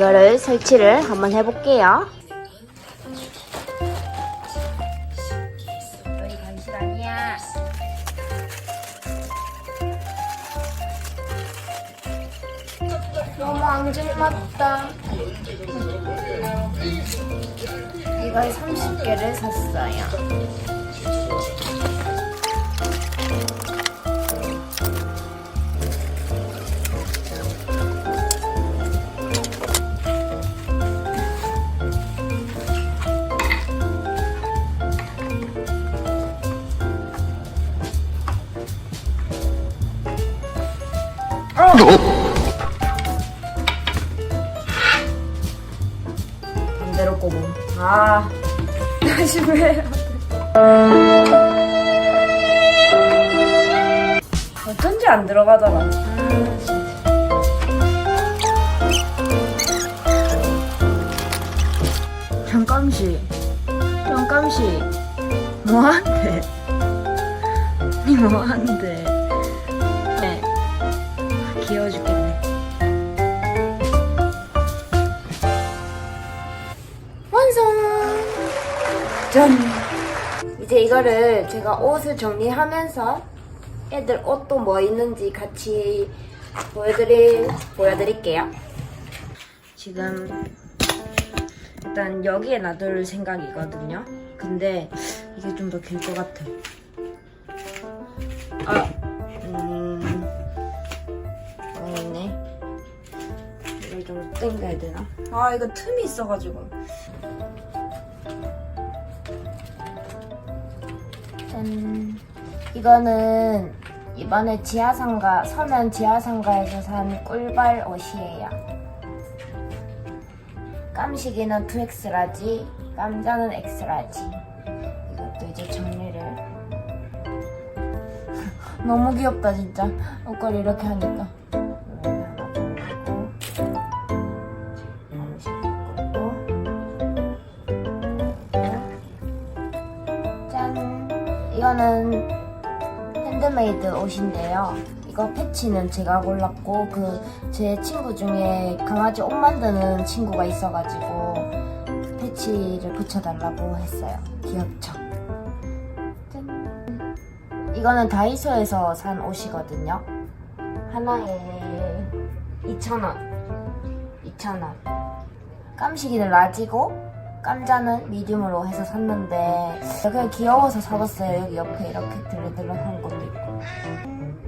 이거를 설치를 한번 해볼게요. 너무 앙증맞다. 이걸 30개를 샀어요. 다시 왜? 어쩐지 안 들어가더라. 아. 잠깐씩, 잠깐씩. 뭐한대? 니 뭐한대? 네. 귀여워 죽겠네. 짠! 이제 이거를 제가 옷을 정리하면서 애들 옷도 뭐 있는지 같이 보여드릴, 보여드릴게요. 지금 일단 여기에 놔둘 생각이거든요. 근데 이게 좀 더 길 것 같아. 아, 음, 망했네. 이걸 좀 당겨야 되나? 아, 이거 틈이 있어가지고. 짠. 이거는 이번에 지하상가, 서면 지하상가에서 산 꿀발 옷이에요. 깜시기는 2X라지, 깜자는 X라지. 이것도 이제 정리를. 너무 귀엽다, 진짜. 옷걸이 이렇게 하니까. 이거는 핸드메이드 옷인데요. 이거 패치는 제가 골랐고 그 제 친구 중에 강아지 옷 만드는 친구가 있어가지고 패치를 붙여달라고 했어요. 귀엽죠? 짠! 이거는 다이소에서 산 옷이거든요. 하나에 2,000원. 2,000원. 깜시기는 라지고 깜자는 미디움으로 해서 샀는데 그냥 귀여워서 사봤어요. 여기 옆에 이렇게 들르들르한 것도 있고.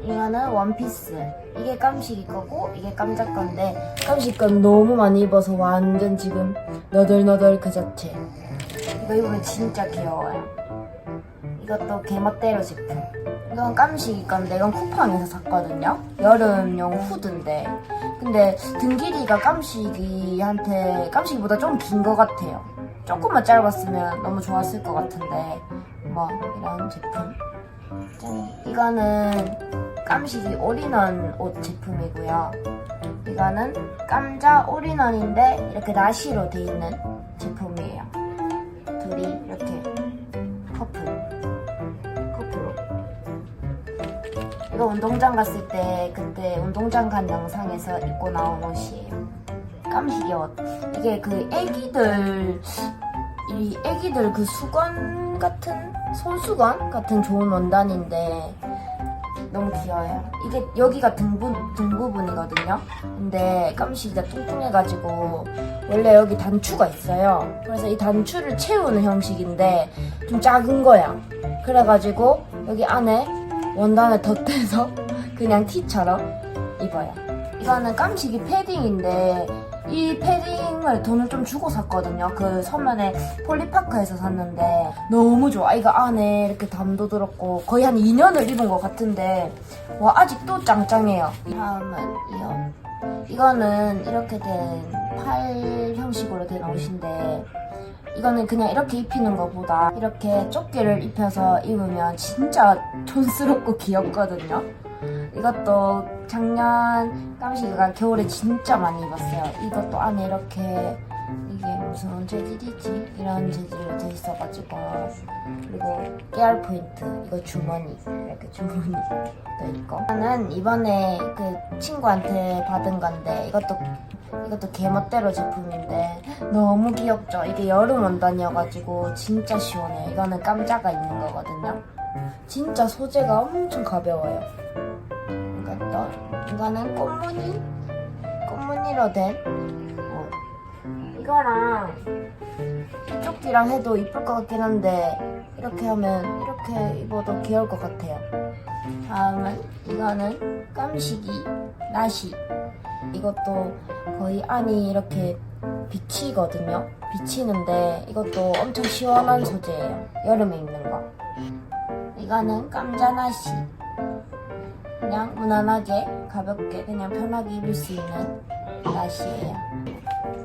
이거는 원피스. 이게 깜식이 거고 이게 깜자 건데 깜식 건 너무 많이 입어서 완전 지금 너덜너덜 그 자체. 이거 입으면 진짜 귀여워요. 이것도 개멋대로 제품. 이건 깜식이 건데 이건 쿠팡에서 샀거든요. 여름용 후드인데. 근데 등 길이가 깜식이한테 깜식이보다 좀 긴 것 같아요. 조금만 짧았으면 너무 좋았을 것 같은데 뭐 이런 제품. 짠. 이거는 깜식이 올인원 옷 제품이고요. 이거는 깜자 올인원인데 이렇게 나시로 돼 있는 제품이에요. 둘이 이렇게 커플. 커플로. 이거 운동장 갔을 때 그때 운동장 간 영상에서 입고 나온 옷이에요. 옷. 이게 그 애기들 이 애기들 그 수건 같은 손수건 같은 좋은 원단인데 너무 귀여워요. 이게 여기가 등부, 등부분이거든요. 근데 깜식이가 뚱뚱해가지고 원래 여기 단추가 있어요. 그래서 이 단추를 채우는 형식인데 좀 작은 거야. 그래가지고 여기 안에 원단을 덧대서 그냥 티처럼 입어요. 이거는 깜식이 패딩인데 이 패딩을 돈을 좀 주고 샀거든요. 그 서면에 폴리파크에서 샀는데 너무 좋아. 이거 안에 이렇게 담도 들었고 거의 한 2년을 입은 것 같은데 와 아직도 짱짱해요. 다음은 이 옷. 이거는 이렇게 된 팔 형식으로 된 옷인데 이거는 그냥 이렇게 입히는 것보다 이렇게 조끼를 입혀서 입으면 진짜 촌스럽고 귀엽거든요. 이것도 작년 깜식이가 겨울에 진짜 많이 입었어요. 이것도 안에 이렇게 이게 무슨 재질이지? 이런 재질로 돼 있어가지고 그리고 깨알 포인트 이거 주머니 이렇게 주머니도 있고 나는 이번에 그 친구한테 받은 건데 이것도 이것도 개멋대로 제품인데 너무 귀엽죠? 이게 여름 원단이어가지고 진짜 시원해요. 이거는 깜자가 있는 거거든요. 진짜 소재가 엄청 가벼워요. 이것도 이거는 꽃무늬 꽃무늬로 된 어, 이거랑 이쪽이랑 해도 이쁠 것 같긴 한데 이렇게 하면 이렇게 입어도 귀여울 것 같아요. 다음은 이거는 깜식이 나시 이것도 거의 안이 이렇게 비치거든요. 비치는데 이것도 엄청 시원한 소재예요. 여름에 입는 거. 이거는 깜자나시 그냥 무난하게 가볍게 그냥 편하게 입을 수 있는 나시예요.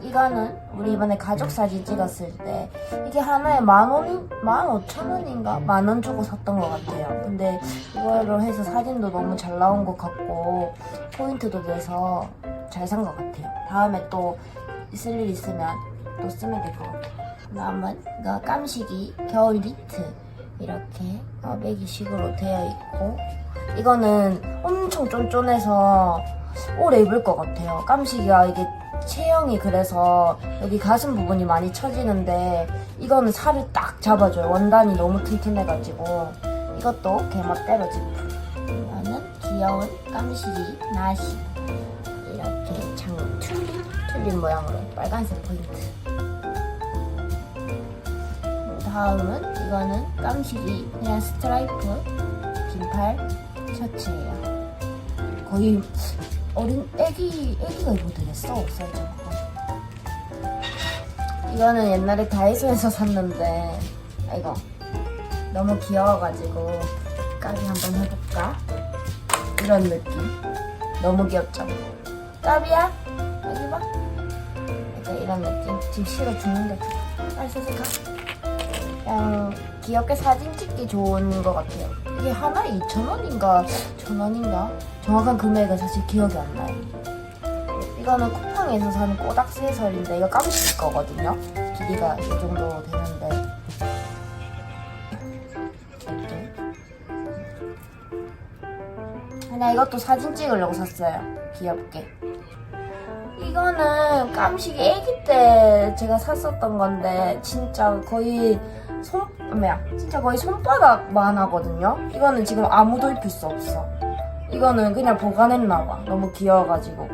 이거는 우리 이번에 가족 사진 찍었을 때 이게 하나에 만 원, 만 오천 원인가? 만 원 주고 샀던 것 같아요. 근데 이거로 해서 사진도 너무 잘 나온 것 같고 포인트도 돼서 잘 산 것 같아요. 다음에 또쓸일 있으면 또 쓰면 될 것 같아요. 다음은 이거 깜식이 겨울 니트 이렇게 꽈배기식으로 되어 있고 이거는 엄청 쫀쫀해서 오래 입을 것 같아요. 깜식이가 이게 체형이 그래서 여기 가슴 부분이 많이 처지는데 이거는 살을 딱 잡아줘요. 원단이 너무 튼튼해가지고 이것도 개멋대로 제품. 이거는 귀여운 깜식이 나시 이렇게 장 튤립 튤립 모양으로 빨간색 포인트. 다음은 이거는 깜식이 그냥 스트라이프 긴팔 셔츠예요. 거의 어린 애기 애기가 입어도 되겠어 사이즈가. 이거는 옛날에 다이소에서 샀는데 이거 너무 귀여워가지고 까비 한번 해볼까? 이런 느낌 너무 귀엽죠? 까비야 여기 봐. 약간 이런 느낌 지금 싫어 죽는데 빨리 서서 가. 그냥 귀엽게 사진 찍기 좋은 것 같아요. 이게 하나에 2,000원인가 1,000원인가? 정확한 금액은 사실 기억이 안 나요. 이거는 쿠팡에서 사는 꼬닥새설인데 이거 깜찍 거거든요. 길이가 이 정도 되는데. 이렇게. 그냥 이것도 사진 찍으려고 샀어요. 귀엽게. 이거는 깜식이 애기 때 제가 샀었던 건데 진짜 거의 손 뭐야 진짜 거의 손바닥만 하거든요. 이거는 지금 아무도 입힐 수 없어. 이거는 그냥 보관했나 봐. 너무 귀여워가지고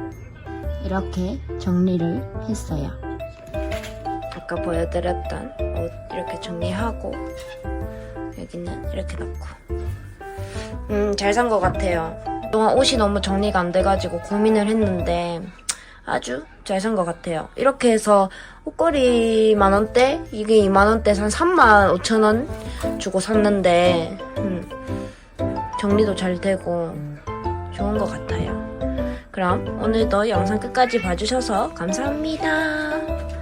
이렇게 정리를 했어요. 아까 보여드렸던 옷 이렇게 정리하고 여기는 이렇게 넣고 음잘 산 것 같아요. 그동안 옷이 너무 정리가 안 돼가지고 고민을 했는데 아주 잘 산 것 같아요. 이렇게 해서 옷걸이 만 원대 이게 2만 원대 한 3만 5천 원 주고 샀는데 음, 정리도 잘 되고 좋은 것 같아요. 그럼 오늘도 영상 끝까지 봐주셔서 감사합니다.